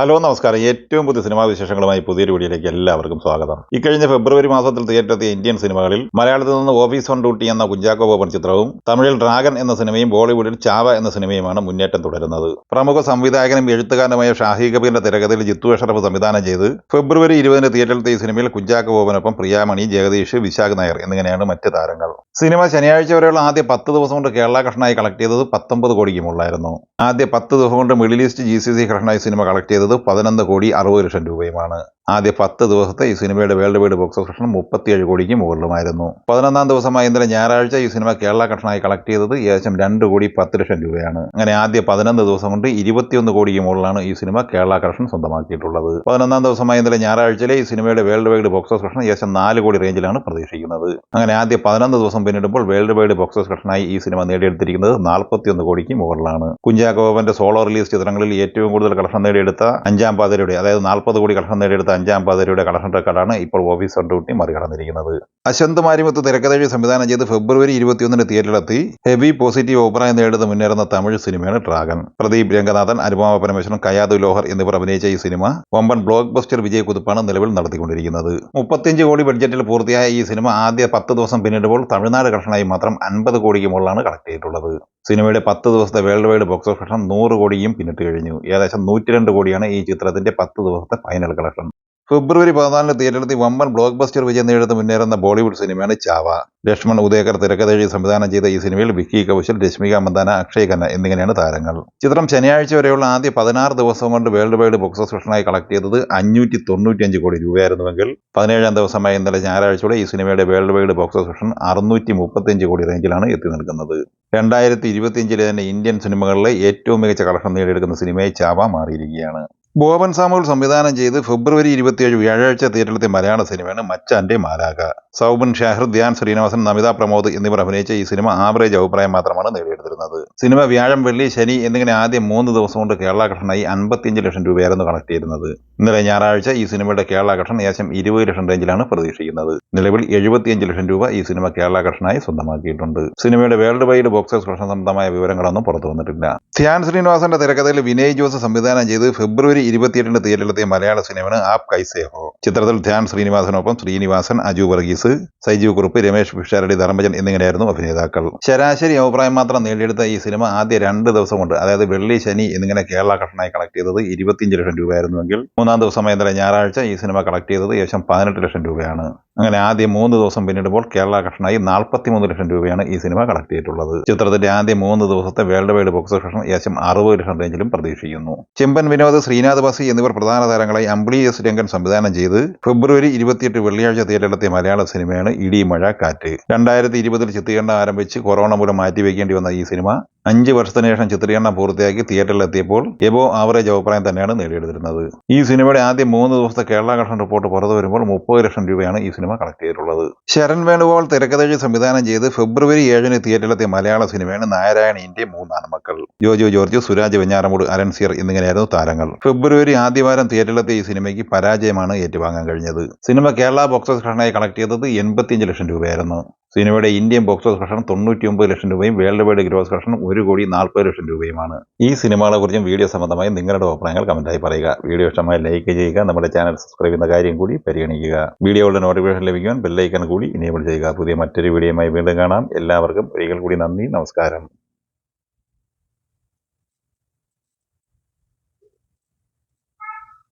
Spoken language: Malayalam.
ഹലോ നമസ്കാരം. ഏറ്റവും പുതിയ സിനിമാ വിശേഷങ്ങളുമായി പുതിയൊരു വീഡിയോയിലേക്ക് എല്ലാവർക്കും സ്വാഗതം. ഇക്കഴിഞ്ഞ ഫെബ്രുവരി മാസത്തിൽ തിയേറ്ററെത്തിയ ഇന്ത്യൻ സിനിമകളിൽ മലയാളത്തിൽ നിന്ന് ഓഫീസ് ഓൺ ഡ്യൂട്ടി എന്ന കുഞ്ചാക്കോ ബോബൻ ചിത്രവും തമിഴിൽ ഡ്രാഗൺ എന്ന സിനിമയും ബോളിവുഡിൽ ചാവ എന്ന സിനിമയുമാണ് മുന്നേറ്റം തുടരുന്നത്. പ്രമുഖ സംവിധായകനും എഴുത്തുകാരനുമായ ഷാഹി കബീറിന്റെ തിരക്കഥയിൽ ജിത്തു അഷറഫ് സംവിധാനം ചെയ്ത് ഫെബ്രുവരി ഇരുപതിന് തിയേറ്ററിലെത്തിയ സിനിമയിൽ കുഞ്ചാക്കോ ബോബനൊപ്പം പ്രിയാമണി ജഗദീഷ് വിശാഖ് നായർ എന്നിങ്ങനെയാണ് മറ്റ് താരങ്ങൾ. സിനിമ ശനിയാഴ്ച വരെയുള്ള ആദ്യ പത്ത് ദിവസം കൊണ്ട് കേരള കഷ്ണായി കളക്ട് ചെയ്തത് പത്തൊമ്പത് കോടിക്ക് മുകളിലായിരുന്നു. ആദ്യ പത്ത് ദിവസം കൊണ്ട് middle east G C C കൃഷ്ണായി cinema collect ചെയ്തത് പതിനൊന്ന് കോടി അറുപത് ലക്ഷം രൂപയുമാണ്. ആദ്യ പത്ത് ദിവസത്തെ ഈ സിനിമയുടെ world wide box office collection മുപ്പത്തിയേഴ് കോടിക്ക് മുകളിലുമായിരുന്നു. പതിനൊന്നാം ദിവസമായ ഇന്നലെ ഞായറാഴ്ച ഈ സിനിമ കേരള കഷ്ണായി കളക്ട് ചെയ്തത് ഏകദേശം രണ്ട് കോടി പത്ത് ലക്ഷം രൂപയാണ്. അങ്ങനെ ആദ്യ പതിനൊന്ന് ദിവസം കൊണ്ട് ഇരുപത്തിയൊന്ന് കോടിക്ക് മുകളിലാണ് ഈ സിനിമ കേരള കളക്ഷൻ സ്വന്തമാക്കിയിട്ടുള്ളത്. പതിനൊന്നാം ദിവസമായ ഇന്നലെ ഞായറാഴ്ചയിലെ ഈ സിനിമയുടെ world wide box office collection ഏകദേശം നാല് കോടി റേഞ്ചിലാണ് പ്രതീക്ഷിക്കുന്നത്. അങ്ങനെ ആദ്യ പതിനൊന്ന് ദിവസം പിന്നിടുമ്പോൾ വേൾഡ് വൈഡ് ബോക്സ് ഓഫീസ് കളക്ഷനായി ഈ സിനിമ നേടിയെടുത്തിരിക്കുന്നത് നാൽപ്പത്തിയൊന്ന് കോടിക്ക് മുകളിലാണ്. കുഞ്ചാക്കോവന്റെ സോളോ റിലീസ് ചിത്രങ്ങളിൽ ഏറ്റവും കൂടുതൽ കളക്ഷൻ നേടിയെടുത്ത അഞ്ചാം പാതിരയുടെ അതായത് നാൽപ്പത് കോടി കളക്ഷൻ നേടിയെടുത്ത അഞ്ചാം പാതിരയുടെ കളക്ഷൻ റെക്കോർഡാണ് ഇപ്പോൾ ഓഫീസ് ഓൺ ഡ്യൂട്ടി മറികടന്നിരിക്കുന്നത്. അശ്വന്ത് മാരിമുത്ത് തിരക്കഥഴി സംവിധാനം ചെയ്ത് ഫെബ്രുവരി ഇരുപത്തിയൊന്നിന് തിയേറ്ററിലെത്തി. ഹെവി പോസിറ്റീവ് അഭിപ്രായം നേടുന്ന മുന്നേറുന്ന തമിഴ് സിനിമയാണ് ഡ്രാഗൺ പ്രദീപ് രംഗനാഥൻ അനുപമ പരമേശ്വരൻ കയാദു ലോഹർ എന്നിവർ അഭിനയിച്ച ഈ സിനിമ വമ്പൻ ബ്ലോക്ക് ബസ്റ്റർ വിജയ് കുതിപ്പാണ് നിലവിൽ നടത്തിക്കൊണ്ടിരിക്കുന്നത്. മുപ്പത്തിയഞ്ച് കോടി ബഡ്ജറ്റിൽ പൂർത്തിയായ ഈ സിനിമ ആദ്യ പത്ത് ദിവസം പിന്നിടുമ്പോൾ തമിഴ്നാട് കളക്ഷനായി മാത്രം അൻപത് കോടിക്ക് മുകളിലാണ് കളക്ട് ചെയ്തിട്ടുള്ളത്. സിനിമയുടെ പത്ത് ദിവസത്തെ world wide box office collection നൂറ് കോടിയും പിന്നിട്ട് കഴിഞ്ഞു. ഏകദേശം നൂറ്റിരണ്ട് കോടിയാണ് ഈ ചിത്രത്തിന്റെ പത്ത് ദിവസത്തെ ഫൈനൽ കളക്ഷൻ ഫെബ്രുവരി പതിനാലിന് തിയേറ്ററിലെത്തി വമ്പൻ ബ്ലോക്ക് ബസ്റ്റർ വിജയം നേടുന്ന മുന്നേറുന്ന ബോളിവുഡ് സിനിമയാണ് ചാവ. ലക്ഷ്മൺ ഉദയകർ തിരക്കഥഴി സംവിധാനം ചെയ്ത ഈ സിനിമയിൽ വിക്കി കൗശൽ രശ്മിക മന്ദാന അക്ഷയ് ഖന്ന എന്നിങ്ങനെയാണ് താരങ്ങൾ. ചിത്രം ശനിയാഴ്ച വരെയുള്ള ആദ്യ പതിനാറ് ദിവസം കൊണ്ട് വേൾഡ് വൈഡ് ബോക്സ് ഓഫീസിനായി കളക്ട് ചെയ്തത് അഞ്ഞൂറ്റി തൊണ്ണൂറ്റിയഞ്ച് കോടി രൂപയായിരുന്നുവെങ്കിൽ പതിനേഴാം ദിവസമായ ഇന്നലെ ഞായറാഴ്ചയോടെ ഈ സിനിമയുടെ വേൾഡ് വൈഡ് ബോക്സ് ഓഫീസ് അറുന്നൂറ്റി മുപ്പത്തിയഞ്ച് കോടി റേഞ്ചിലാണ് എത്തി നിൽക്കുന്നത്. രണ്ടായിരത്തി ഇരുപത്തിയഞ്ചിലെ തന്നെ ഇന്ത്യൻ സിനിമകളിലെ ഏറ്റവും മികച്ച കളക്ഷൻ നേടിയെടുക്കുന്ന സിനിമയെ ചാവ മാറിയിരിക്കുകയാണ്. ബോബൻ സാമുൽ സംവിധാനം ചെയ്ത് ഫെബ്രുവരി ഇരുപത്തിയേഴ് വ്യാഴാഴ്ച തിയേറ്ററിലെത്തിയ മലയാള സിനിമയാണ് മച്ചാന്റെ മാലാക സൗബൻ ഷാഹിർ ധ്യാൻ ശ്രീനിവാസൻ നമിത പ്രമോദ് എന്നിവർ അഭിനയിച്ച ഈ സിനിമ ആവറേജ് അഭിപ്രായം മാത്രമാണ് നേടിയെടുത്തിരുന്നത്. സിനിമ വ്യാഴം വെള്ളി ശനി എന്നിങ്ങനെ ആദ്യം മൂന്ന് ദിവസം കൊണ്ട് കേരള കൃഷ്ണനായി അൻപത്തിയഞ്ച് ലക്ഷം രൂപയായിരുന്നു കളക്ട് ചെയ്യുന്നത് ഇന്നലെ ഞായറാഴ്ച ഈ സിനിമയുടെ കേരള കളക്ഷൻ ഏകദേശം ഇരുപത് ലക്ഷം റേഞ്ചിലാണ് പ്രതീക്ഷിക്കുന്നത്. നിലവിൽ എഴുപത്തിയഞ്ച് ലക്ഷം രൂപ ഈ സിനിമ കേരള കളക്ഷനായി സ്വന്തമാക്കിയിട്ടുണ്ട്. സിനിമയുടെ വേൾഡ് വൈഡ് ബോക്സ് ഓഫീസ് സംബന്ധമായ വിവരങ്ങളൊന്നും പുറത്തു വന്നിട്ടില്ല. ധ്യാൻ ശ്രീനിവാസന്റെ തിരക്കഥയിൽ വിനയ് ജോസ് സംവിധാനം ചെയ്ത് ഫെബ്രുവരി ഇരുപത്തിയെട്ടിന് തിയേറ്ററിലെത്തിയ മലയാള സിനിമയാണ് ആപ് കൈസേഹോ ചിത്രത്തിൽ ധ്യാൻ ശ്രീനിവാസനൊപ്പം ശ്രീനിവാസൻ അജു വർഗീസ് സൈജീവ് കുറുപ്പ് രമേശ് പിഷാരടി ധർമ്മജൻ എന്നിങ്ങനെയായിരുന്നു അഭിനേതാക്കൾ. ശരാശരി അഭിപ്രായം മാത്രം നേടിയെടുത്ത ഈ സിനിമ ആദ്യ രണ്ട് ദിവസം കൊണ്ട് അതായത് വെള്ളി ശനി എന്നിങ്ങനെ കേരള കളക്ഷനായി കളക്ട് ചെയ്തത് ഇരുപത്തിയഞ്ച് ലക്ഷം രൂപയായിരുന്നുവെങ്കിൽ മൂന്നാം ദിവസം ഇന്നലെ ഞായറാഴ്ച ഈ സിനിമ കളക്ട് ചെയ്തത് ഏകദേശം പതിനെട്ട് ലക്ഷം രൂപയാണ്. അങ്ങനെ ആദ്യം മൂന്ന് ദിവസം പിന്നിടുമ്പോൾ കേരള കളക്ഷനായി നാൽപ്പത്തിമൂന്ന് ലക്ഷം രൂപയാണ് ഈ സിനിമ കളക്ട് ചെയ്തിട്ടുള്ളത്. ചിത്രത്തിന്റെ ആദ്യ മൂന്ന് ദിവസത്തെ വേൾഡ് വൈഡ് ബോക്സ് കളക്ഷൻ ഏകദേശം അറുപത് ലക്ഷം റേഞ്ചിലും പ്രതീക്ഷിക്കുന്നു. ചെമ്പൻ വിനോദ് ശ്രീനാഥ് ബസി എന്നിവർ പ്രധാന താരങ്ങളെ അമ്പിളി എസ് രംഗൻ സംവിധാനം ചെയ്ത് ഫെബ്രുവരി ഇരുപത്തിയെട്ട് വെള്ളിയാഴ്ച തിയേറ്ററിലെത്തിയ മലയാള സിനിമയാണ് ഇടി മഴ കാറ്റ്. രണ്ടായിരത്തി ഇരുപതിൽ ചിത്രീകരണം ആരംഭിച്ച് കൊറോണ മൂലം മാറ്റിവെക്കേണ്ടി വന്ന ഈ സിനിമ അഞ്ച് വർഷത്തിന് ശേഷം ചിത്രീകരണം പൂർത്തിയാക്കി തിയേറ്ററിലെത്തിയപ്പോൾ എബോ ആവറേജ് അഭിപ്രായം തന്നെയാണ് നേടിയെടുത്തിരുന്നത്. ഈ സിനിമയുടെ ആദ്യ മൂന്ന് ദിവസത്തെ കേരള കളക്ഷൻ റിപ്പോർട്ട് പുറത്തു വരുമ്പോൾ മുപ്പത് ലക്ഷം രൂപയാണ് ഈ സിനിമ കളക്ട് ചെയ്തിട്ടുള്ളത്. ശരൺ വേണുഗോപാൽ തിരക്കഥഴി സംവിധാനം ചെയ്ത് ഫെബ്രുവരി ഏഴിന് തിയേറ്ററിലെത്തിയ മലയാള സിനിമയാണ് നാരായണീന്റെ മൂന്നാണ് മക്കൾ. ജോജു ജോർജ് സുരാജ് വെഞ്ഞാറമൂട് അരൺ സിയർ എന്നിങ്ങനെയായിരുന്നു താരങ്ങൾ. ഫെബ്രുവരി ആദ്യവാരം തിയേറ്ററിലെത്തിയ ഈ സിനിമയ്ക്ക് പരാജയമാണ് ഏറ്റുവാങ്ങാൻ കഴിഞ്ഞത്. Cinema Kerala box office collect ചെയ്തത് എൺപത്തിയഞ്ച് ലക്ഷം രൂപയായിരുന്നു. സിനിമയുടെ ഇന്ത്യൻ ബോക്സ് ഓഫീസ് കളക്ഷൻ തൊണ്ണൂറ്റി ഒമ്പത് ലക്ഷം രൂപയും വേൾഡ് വൈഡ് ഗ്രോസ് കളക്ഷൻ ഒരു കോടി നാൽപ്പത് ലക്ഷം രൂപയുമാണ്. ഈ സിനിമകളെ കുറിച്ചും വീഡിയോ സംബന്ധമായി നിങ്ങളുടെ അഭിപ്രായങ്ങൾ കമന്റായി പറയുക. വീഡിയോ ഇഷ്ടമായി ലൈക്ക് ചെയ്യുക നമ്മുടെ ചാനൽ സബ്സ്ക്രൈബ് ചെയ്യുന്ന കാര്യം കൂടി പരിഗണിക്കുക. വീഡിയോയുടെ നോട്ടിഫിക്കേഷൻ ലഭിക്കുവാൻ ബെല്ലൈക്കൺ കൂടി ഇനേബിൾ ചെയ്യുക. പുതിയ മറ്റൊരു വീഡിയോയുമായി വീണ്ടും കാണാം. എല്ലാവർക്കും ഒരിക്കൽ കൂടി നന്ദി നമസ്കാരം.